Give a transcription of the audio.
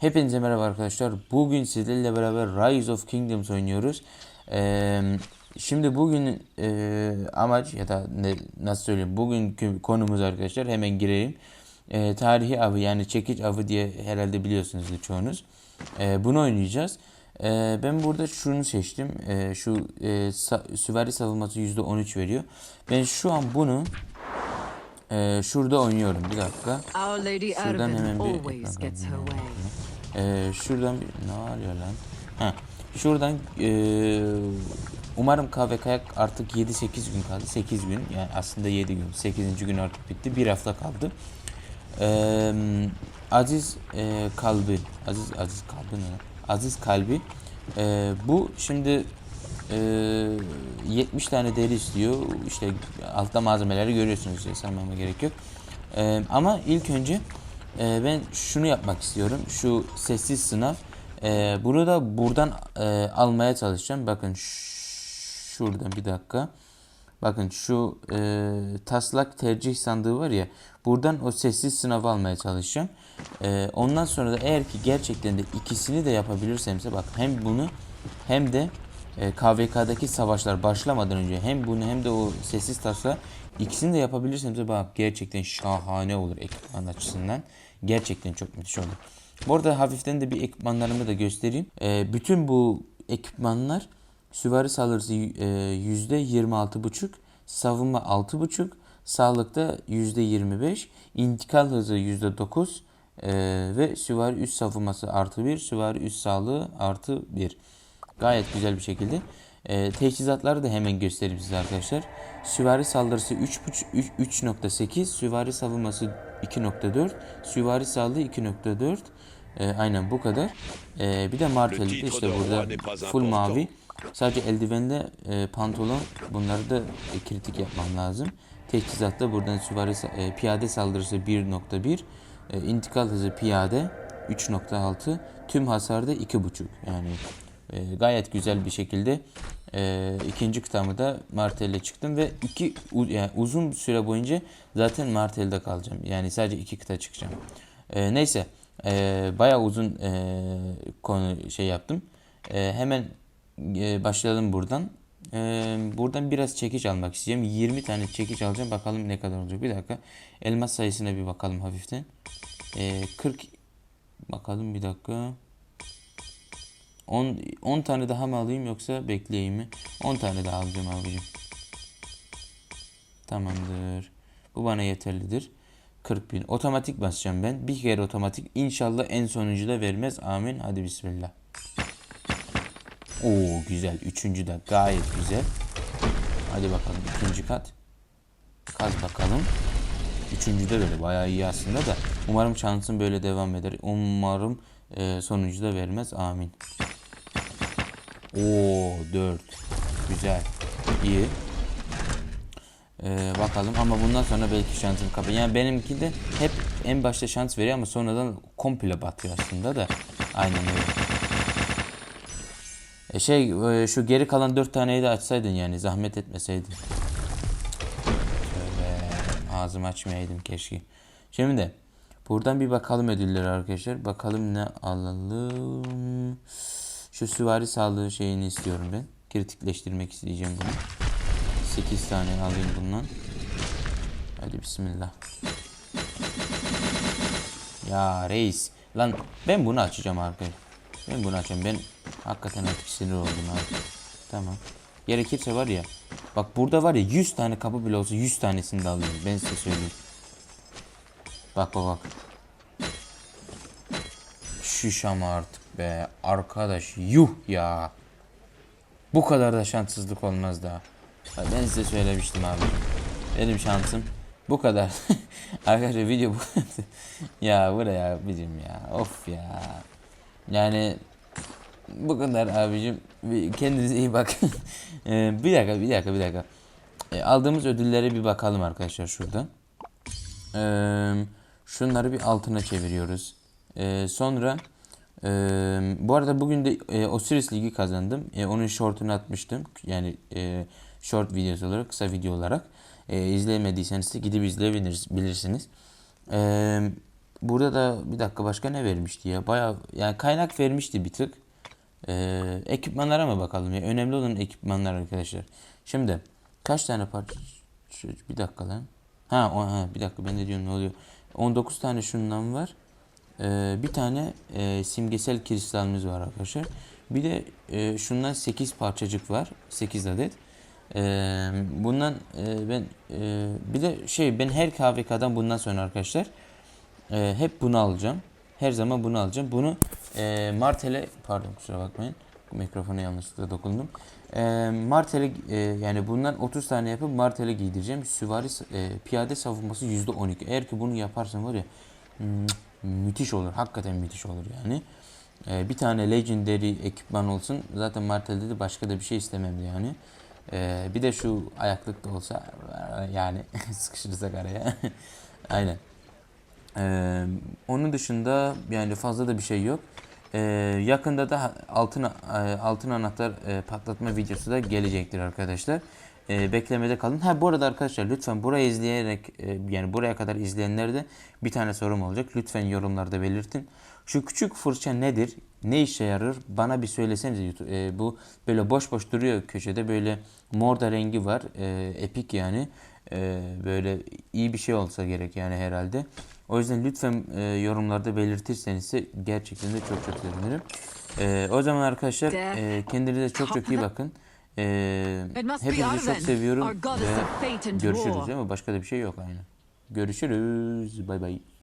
Hepinize merhaba arkadaşlar. Bugün sizlerle beraber Rise of Kingdoms oynuyoruz. Ee, şimdi bugün e, amaç ya da ne, nasıl söyleyeyim bugünkü konumuz arkadaşlar hemen gireyim. Ee, tarihi avı yani çekiç avı diye herhalde biliyorsunuzdur çoğunuz. Ee, bunu oynayacağız. Ee, ben burada şunu seçtim. Ee, şu e, sa- süvari savunması %13 veriyor. Ben şu an bunu e, şurada oynuyorum. Bir dakika. Şuradan hemen bir ekran Ee, şuradan ne arıyor lan? Ha, şuradan ee, umarım KVK'ya artık 7-8 gün kaldı. 8 gün yani aslında 7 gün. 8. gün artık bitti. Bir hafta kaldı. Ee, Aziz ee, Kalbi. Aziz Aziz Kalbi ne? Aziz Kalbi. Ee, bu şimdi ee, 70 tane deri istiyor. İşte altta malzemeleri görüyorsunuz. Saymama gerek yok. Ee, ama ilk önce ee, ben şunu yapmak istiyorum. Şu sessiz sınav. Ee, bunu da buradan e, almaya çalışacağım. Bakın şuradan bir dakika. Bakın şu e, taslak tercih sandığı var ya. Buradan o sessiz sınavı almaya çalışacağım. E, ondan sonra da eğer ki gerçekten de ikisini de yapabilirsemse bak hem bunu hem de e, KVK'daki savaşlar başlamadan önce hem bunu hem de o sessiz tasla ikisini de yapabilirsemse bak gerçekten şahane olur ekipman açısından. Gerçekten çok müthiş olur. Bu arada hafiften de bir ekipmanlarımı da göstereyim. E, bütün bu ekipmanlar süvari saldırısı e, yüzde 26,5, savunma 6,5, sağlıkta yüzde 25, intikal hızı yüzde 9 e, ve süvari üst savunması artı 1, süvari üst sağlığı artı 1. Gayet güzel bir şekilde. E, teçhizatları da hemen göstereyim size arkadaşlar. Süvari saldırısı 3.5 üç- 3.8, süvari savunması 2.4, süvari sağlığı 2.4. E, aynen bu kadar. E, bir de martelli de işte burada full mavi. Sadece eldivenle e, pantolon bunları da e, kritik yapmam lazım. Teçhizatta buradan süvari e, piyade saldırısı 1.1, e, intikal hızı piyade 3.6, tüm hasarda 2.5 yani e, gayet güzel bir şekilde e, ikinci kıtamı da Martel'le çıktım ve iki yani uzun süre boyunca zaten Martel'de kalacağım. Yani sadece iki kıta çıkacağım. E, neyse e, bayağı uzun e, konu şey yaptım. E, hemen e, başlayalım buradan. E, buradan biraz çekiç almak isteyeceğim. 20 tane çekiç alacağım. Bakalım ne kadar olacak. Bir dakika. Elmas sayısına bir bakalım hafiften. E, 40 bakalım bir dakika. 10, 10 tane daha mı alayım yoksa bekleyeyim mi? 10 tane daha alacağım abicim. Tamamdır. Bu bana yeterlidir. 40 bin. Otomatik basacağım ben. Bir kere otomatik. İnşallah en sonuncu da vermez. Amin. Hadi bismillah. Oo güzel. Üçüncü de gayet güzel. Hadi bakalım ikinci kat. Kaz bakalım. Üçüncü de böyle bayağı iyi aslında da. Umarım şansım böyle devam eder. Umarım e, sonuncu da vermez. Amin. Oo 4. Güzel. İyi. Ee, bakalım ama bundan sonra belki şansım kapı. Yani benimki de hep en başta şans veriyor ama sonradan komple batıyor aslında da. Aynen öyle. E şey e, şu geri kalan 4 taneyi de açsaydın yani zahmet etmeseydin. Şöyle ağzımı açmayaydım keşke. Şimdi de buradan bir bakalım ödülleri arkadaşlar. Bakalım ne alalım. Şu süvari sağlığı şeyini istiyorum ben. Kritikleştirmek isteyeceğim bunu. 8 tane alayım bundan. Hadi bismillah. Ya reis. Lan ben bunu açacağım arkadaşlar. Ben bunu açacağım. Ben hakikaten artık sinir oldum abi. Tamam. Gerekirse var ya. Bak burada var ya 100 tane kapı bile olsa 100 tanesini de alıyorum. Ben size söyleyeyim. Bak bak bak. Şiş ama artık be. Arkadaş yuh ya. Bu kadar da şanssızlık olmaz daha. Ha, Ben size söylemiştim abi. Benim şansım bu kadar. Arkadaşlar video bu. ya buraya abicim ya. Of ya. Yani bu kadar abicim. Kendinize iyi bakın. Ee, bir dakika bir dakika bir dakika. Ee, aldığımız ödüllere bir bakalım arkadaşlar şurada. Ee, şunları bir altına çeviriyoruz. Ee, sonra ee, bu arada bugün de e, Osiris Ligi kazandım. E, onun shortunu atmıştım. Yani e, short videosu olarak, kısa video olarak. E, izlemediyseniz de gidip izleyebilirsiniz. E, burada da bir dakika başka ne vermişti ya? Bayağı yani kaynak vermişti bir tık. Ee, ekipmanlara mı bakalım ya? Önemli olan ekipmanlar arkadaşlar. Şimdi kaç tane parça? Bir dakika lan. Ha, o, ha bir dakika ben de diyorum ne oluyor? 19 tane şundan var. Ee, bir tane e, simgesel kristalimiz var arkadaşlar. Bir de e, şundan 8 parçacık var. 8 adet. Ee, bundan e, ben e, bir de şey ben her KVK'dan bundan sonra arkadaşlar e, hep bunu alacağım. Her zaman bunu alacağım. Bunu e, Martel'e pardon kusura bakmayın. Mikrofona yanlışlıkla dokundum. E, Martel'e e, yani bundan 30 tane yapıp Martel'e giydireceğim. Süvari e, piyade savunması %12. Eğer ki bunu yaparsam var ya müthiş olur. Hakikaten müthiş olur yani. E, bir tane legendary ekipman olsun. Zaten Martel'de de başka da bir şey istemem yani. E, bir de şu ayaklık da olsa yani sıkışırsak araya. Aynen. Ee, onun dışında yani fazla da bir şey yok. Ee, yakında da altın altın anahtar e, patlatma videosu da gelecektir arkadaşlar. Ee, beklemede kalın. Ha bu arada arkadaşlar lütfen burayı izleyerek e, yani buraya kadar izleyenlerde de bir tane sorum olacak. Lütfen yorumlarda belirtin. Şu küçük fırça nedir? Ne işe yarar? Bana bir söylesenize YouTube. Ee, bu böyle boş boş duruyor köşede. Böyle mor da rengi var. Ee, epik yani. Ee, böyle iyi bir şey olsa gerek yani herhalde. O yüzden lütfen e, yorumlarda belirtirseniz gerçekten de çok çok sevinirim. Ee, o zaman arkadaşlar e, kendinize çok çok iyi bakın. Ee, hepinizi çok seviyorum ve görüşürüz değil mi? Başka da bir şey yok aynen. Görüşürüz. Bay bay.